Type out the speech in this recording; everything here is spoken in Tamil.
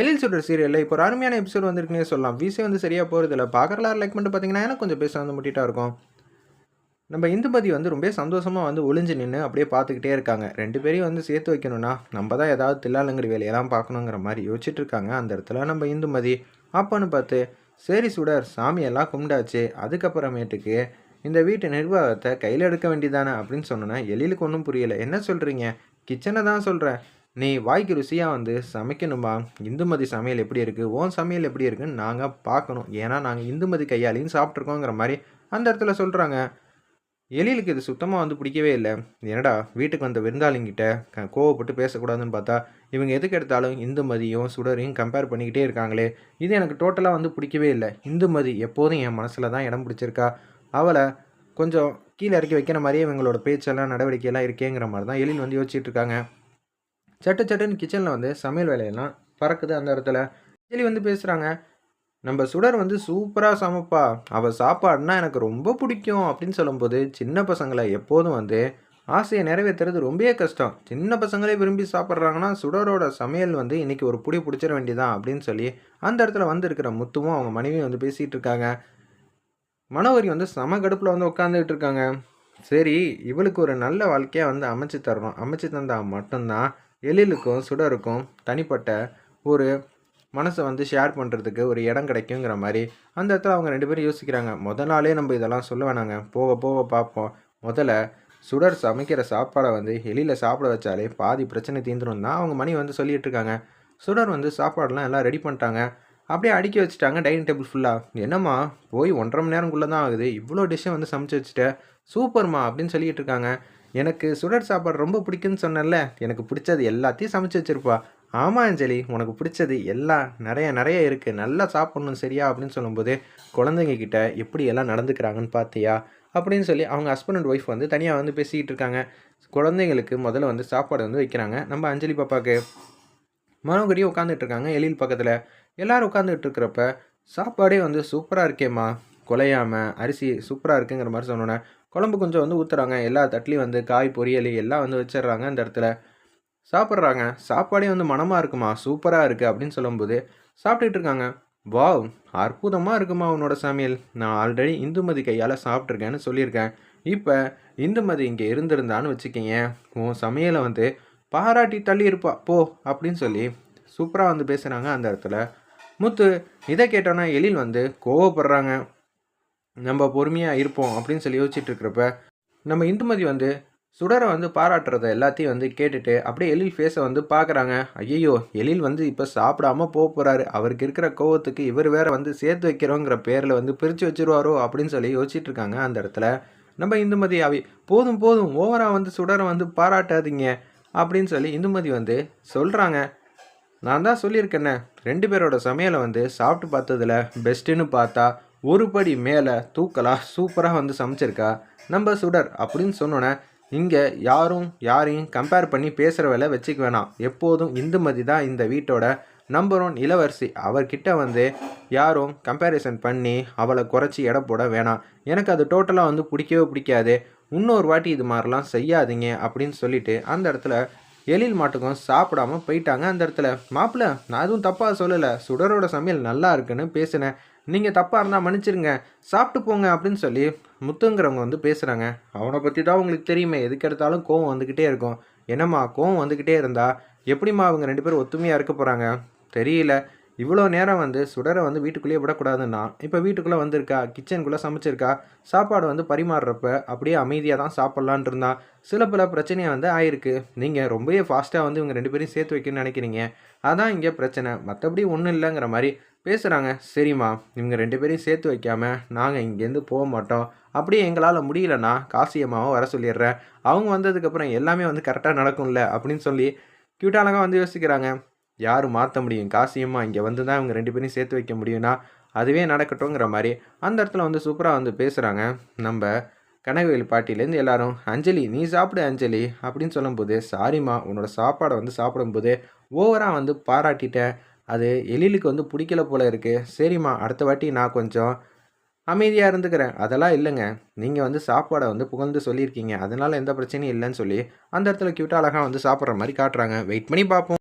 எழில் சொல்கிற சீரியலில் இப்போ ஒரு அருமையான எபிசோட் வந்திருக்குன்னே சொல்லலாம். வீசே வந்து சரியாக போகிறதில்ல பார்க்குறலாம் லைக் பண்ணிட்டு பார்த்தீங்கன்னா எனக்கு கொஞ்சம் பேச வந்து முட்டிட்டா இருக்கும். நம்ம இந்துமதி வந்து ரொம்ப சந்தோஷமாக வந்து ஒளிஞ்சு நின்று அப்படியே பார்த்துக்கிட்டே இருக்காங்க. ரெண்டு பேரையும் வந்து சேர்த்து வைக்கணும்னா நம்ம தான் ஏதாவது தில்லாலங்கடி வேலையெல்லாம் பார்க்கணுங்கிற மாதிரி யோசிச்சுட்டு இருக்காங்க. அந்த இடத்துல நம்ம இந்துமதி அப்போன்னு பார்த்து சரி சுடர் சாமியெல்லாம் கும்பிடாச்சு அதுக்கப்புறமேட்டுக்கு இந்த வீட்டு நிர்வாகத்தை கையில் எடுக்க வேண்டியதானே அப்படின்னு சொன்னோன்னா எழிலுக்கு ஒன்றும் புரியலை. என்ன சொல்கிறீங்க கிச்சனை தான் சொல்கிறேன் நீ வாய்க்கு ருசியாக வந்து சமைக்கணுமா இந்துமதி சமையல் எப்படி இருக்குது ஓன் சமையல் எப்படி இருக்குன்னு நாங்கள் பார்க்கணும் ஏன்னா நாங்கள் இந்துமதி கையாலையும் சாப்பிட்ருக்கோங்கிற மாதிரி அந்த இடத்துல சொல்கிறாங்க எழிலுக்கு இது சுத்தமாக வந்து பிடிக்கவே இல்லை. என்னடா வீட்டுக்கு வந்த விருந்தாளிங்கிட்ட க கோவப்பட்டு பேசக்கூடாதுன்னு பார்த்தா இவங்க எதுக்கு எடுத்தாலும் இந்துமதியும் சுடரையும் கம்பேர் பண்ணிக்கிட்டே இருக்காங்களே. இது எனக்கு டோட்டலாக வந்து பிடிக்கவே இல்லை. இந்துமதி எப்போதும் என் மனசில் தான் இடம் பிடிச்சிருக்கா. அவளை கொஞ்சம் கீழே இறக்கி வைக்கிற மாதிரியே இவங்களோட பேச்செல்லாம் நடவடிக்கையெல்லாம் இருக்கேங்கிற மாதிரி தான் எழில் வந்து யோசிச்சுட்டு இருக்காங்க. சட்டு சட்டுன்னு கிச்சனில் வந்து சமையல் வேலையெல்லாம் பறக்குது அந்த இடத்துல. அஞ்சலி வந்து பேசுகிறாங்க நம்ம சுடர் வந்து சூப்பராக சமைப்பா. அவள் சாப்பாடுனா எனக்கு ரொம்ப பிடிக்கும் அப்படின்னு சொல்லும்போது சின்ன பசங்களை எப்போதும் வந்து ஆசையை நிறைவேற்றுறது ரொம்பவே கஷ்டம். சின்ன பசங்களே விரும்பி சாப்பிட்றாங்கன்னா சுடரோட சமையல் வந்து இன்றைக்கி ஒரு புடி பிடிச்சிட வேண்டியதான் அப்படின்னு சொல்லி அந்த இடத்துல வந்து இருக்கிற முத்துவும் அவங்க மனைவியும் வந்து பேசிகிட்டு இருக்காங்க. மனோவரி வந்து சம கடுப்பில் வந்து உட்காந்துக்கிட்டு இருக்காங்க. சரி இவளுக்கு ஒரு நல்ல வாழ்க்கையாக வந்து அமைச்சு தரணும். அமைச்சு தந்தால் மட்டும்தான் எழிலுக்கும் சுடருக்கும் தனிப்பட்ட ஒரு மனசை வந்து ஷேர் பண்ணுறதுக்கு ஒரு இடம் கிடைக்குங்கிற மாதிரி அந்த இடத்துல அவங்க ரெண்டு பேரும் யோசிக்கிறாங்க. முத நாளே நம்ம இதெல்லாம் சொல்ல வேணாங்க. போக போக பார்ப்போம். முதல்ல சுடர் சமைக்கிற சாப்பாடை வந்து எலியில் சாப்பிட வச்சாலே பாதி பிரச்சனை தீந்துடும் தான் அவங்க மணி வந்து சொல்லிட்டு இருக்காங்க. சுடர் வந்து சாப்பாடெலாம் எல்லாம் ரெடி பண்ணிட்டாங்க. அப்படியே அடுக்கி வச்சுட்டாங்க டைனிங் டேபிள் ஃபுல்லாக என்னம்மா போய் ஒன்றரை மணி நேரம்குள்ளே தான் ஆகுது. இவ்வளோ டிஷ்ஷை வந்து சமைச்சு வச்சுட்டேன் சூப்பர்மா அப்படின்னு சொல்லிட்டு இருக்காங்க. எனக்கு சுடர் சாப்பாடு ரொம்ப பிடிக்குன்னு சொன்னேன்ல எனக்கு பிடிச்சது எல்லாத்தையும் சமைச்சு வச்சுருப்பா. ஆமாம் அஞ்சலி உனக்கு பிடிச்சது எல்லாம் நிறைய நிறைய இருக்குது நல்லா சாப்பிட்ணும் சரியா அப்படின்னு சொல்லும்போது குழந்தைங்க கிட்ட எப்படி எல்லாம் நடந்துக்கிறாங்கன்னு பார்த்தியா அப்படின்னு சொல்லி அவங்க ஹஸ்பண்ட் அண்ட் ஒய்ஃப் வந்து தனியாக வந்து பேசிக்கிட்டு இருக்காங்க. குழந்தைங்களுக்கு முதல்ல வந்து சாப்பாடு வந்து வைக்கிறாங்க. நம்ம அஞ்சலி பாப்பாவுக்கு மனோகரியும் உட்காந்துட்டு இருக்காங்க எழில் பக்கத்தில். எல்லோரும் உட்காந்துட்டு இருக்கிறப்ப சாப்பாடே வந்து சூப்பராக இருக்கேம்மா. குலையாமல் அரிசி சூப்பராக இருக்குங்கிற மாதிரி சொன்னோன்னே குழம்பு கொஞ்சம் வந்து ஊற்றுறாங்க எல்லா தட்லேயும் வந்து காய் பொரியல் எல்லாம் வந்து வச்சிடுறாங்க அந்த இடத்துல. சாப்பிட்றாங்க. சாப்பாடே வந்து மனமாக இருக்குமா? சூப்பராக இருக்குது அப்படின்னு சொல்லும்போது சாப்பிட்டுட்டு இருக்காங்க. வாவ் அற்புதமாக இருக்குமா உன்னோட சமையல்? நான் ஆல்ரெடி இந்துமதி கையால் சாப்பிட்ருக்கேன்னு சொல்லியிருக்கேன். இப்போ இந்துமதி இங்கே இருந்திருந்தான்னு வச்சுக்கிங்க உன் சமையலை வந்து பாராட்டி தள்ளி இருப்பா போ அப்படின்னு சொல்லி சூப்பராக வந்து பேசுகிறாங்க அந்த இடத்துல. முத்து இதை கேட்டோன்னா எழில் வந்து கோவப்படுறாங்க. நம்ம பொறுமையாக இருப்போம் அப்படின்னு சொல்லி யோசிச்சுட்டு இருக்கிறப்ப நம்ம இந்துமதி வந்து சுடரை வந்து பாராட்டுறத எல்லாத்தையும் வந்து கேட்டுட்டு அப்படியே எழில் ஃபேஸை வந்து பார்க்குறாங்க ஐயோ எழில் வந்து இப்போ சாப்பிடாம போக போகிறாரு அவருக்கு இருக்கிற கோவத்துக்கு இவர் வேற வந்து சேர்த்து வைக்கிறோங்கிற பேரில் வந்து பிரித்து வச்சிருவாரோ அப்படின்னு சொல்லி யோசிச்சுட்டு இருக்காங்க அந்த இடத்துல. நம்ம இந்துமதி அவி போதும் போதும் ஓவராக வந்து சுடரை வந்து பாராட்டாதீங்க அப்படின்னு சொல்லி இந்துமதி வந்து சொல்கிறாங்க நான் தான் சொல்லியிருக்கேன்னே ரெண்டு பேரோட சமையலை வந்து சாப்பிட்டு பார்த்ததில் பெஸ்ட்டுன்னு பார்த்தா ஒரு படி மேலே தூக்கலாக சூப்பராக வந்து சமைச்சிருக்கா? நம்ம சுடர் அப்படின்னு சொன்னோன்னே இங்கே யாரும் யாரையும் கம்பேர் பண்ணி பேசுகிற வேலை வச்சுக்க வேணாம். எப்போதும் இந்துமதி தான் இந்த வீட்டோட நம்பர் ஒன் இளவரசி. அவர்கிட்ட வந்து யாரும் கம்பேரிசன் பண்ணி அவளை குறைச்சி எடை போட வேணாம். எனக்கு அது டோட்டலாக வந்து பிடிக்கவே பிடிக்காது. இன்னொரு வாட்டி இது மாதிரிலாம் செய்யாதீங்க அப்படின்னு சொல்லிட்டு அந்த இடத்துல எழில் மாட்டுக்கும் சாப்பிடாம போயிட்டாங்க அந்த இடத்துல. மாப்பிள்ள நான் எதுவும் தப்பாக சொல்லலை. சுடரோட சமையல் நல்லா இருக்குன்னு பேசினேன். நீங்கள் தப்பாக இருந்தால் மன்னிச்சிருங்க. சாப்பிட்டு போங்க அப்படின்னு சொல்லி முத்துங்கிறவங்க வந்து பேசுகிறாங்க அவனை பற்றி தான் உங்களுக்கு தெரியுமே. எதுக்கு எடுத்தாலும் கோவம் வந்துக்கிட்டே இருக்கும். என்னம்மா கோவம் வந்துக்கிட்டே இருந்தால் எப்படிம்மா அவங்க ரெண்டு பேரும் ஒத்துமையாக இருக்க போகிறாங்க தெரியல. இவ்வளோ நேரம் வந்து சுடரை வந்து வீட்டுக்குள்ளேயே விடக்கூடாதுன்னா இப்போ வீட்டுக்குள்ளே வந்திருக்கா கிச்சனுக்குள்ளே சமைச்சிருக்கா சாப்பாடு வந்து பரிமாறுறப்ப அப்படியே அமைதியாக தான் சாப்பிட்லான் இருந்தா சில பல பிரச்சனையாக வந்து ஆயிருக்கு. நீங்கள் ரொம்பவே ஃபாஸ்ட்டாக வந்து இவங்க ரெண்டு பேரையும் சேர்த்து வைக்கணும்னு நினைக்கிறீங்க. அதான் இங்கே பிரச்சனை. மற்றபடி ஒன்றும் இல்லைங்கிற மாதிரி பேசுகிறாங்க சரிம்மா இவங்க ரெண்டு பேரையும் சேர்த்து வைக்காமல் நாங்கள் இங்கேருந்து போக மாட்டோம். அப்படியே எங்களால் முடியலன்னா காசியம்மாவை வர சொல்லிடுறேன். அவங்க வந்ததுக்கப்புறம் எல்லாமே வந்து கரெக்டாக நடக்கும்ல அப்படின்னு சொல்லி க்யூட்டானங்க வந்து யோசிக்கிறாங்க. யார் மாற்ற முடியும். காசியம்மா இங்கே வந்து தான் இவங்க ரெண்டு பேரையும் சேர்த்து வைக்க முடியும்னா அதுவே நடக்கட்டும்ங்கிற மாதிரி அந்த இடத்துல வந்து சூப்பராக வந்து பேசுகிறாங்க நம்ம கனகவேல் பாட்டிலேருந்து எல்லாரும் அஞ்சலி நீ சாப்பிடு அஞ்சலி அப்படின்னு சொல்லும்போது சாரிம்மா உன்னோட சாப்பாடை வந்து சாப்பிடும்போது ஓவராக வந்து பாராட்டிட்டேன். அது எழிலுக்கு வந்து பிடிக்கல போல இருக்குது சரிம்மா அடுத்த வாட்டி நான் கொஞ்சம் அமைதியாக இருந்துக்கிறேன். அதெல்லாம் இல்லைங்க. நீங்கள் வந்து சாப்பாடை வந்து புகழ்ந்து சொல்லியிருக்கீங்க. அதனால் எந்த பிரச்சனையும் இல்லைன்னு சொல்லி அந்த இடத்துல க்யூட்டாக அழகாக வந்து சாப்பிட்ற மாதிரி காட்டுறாங்க. வெயிட் பண்ணி பார்ப்போம்.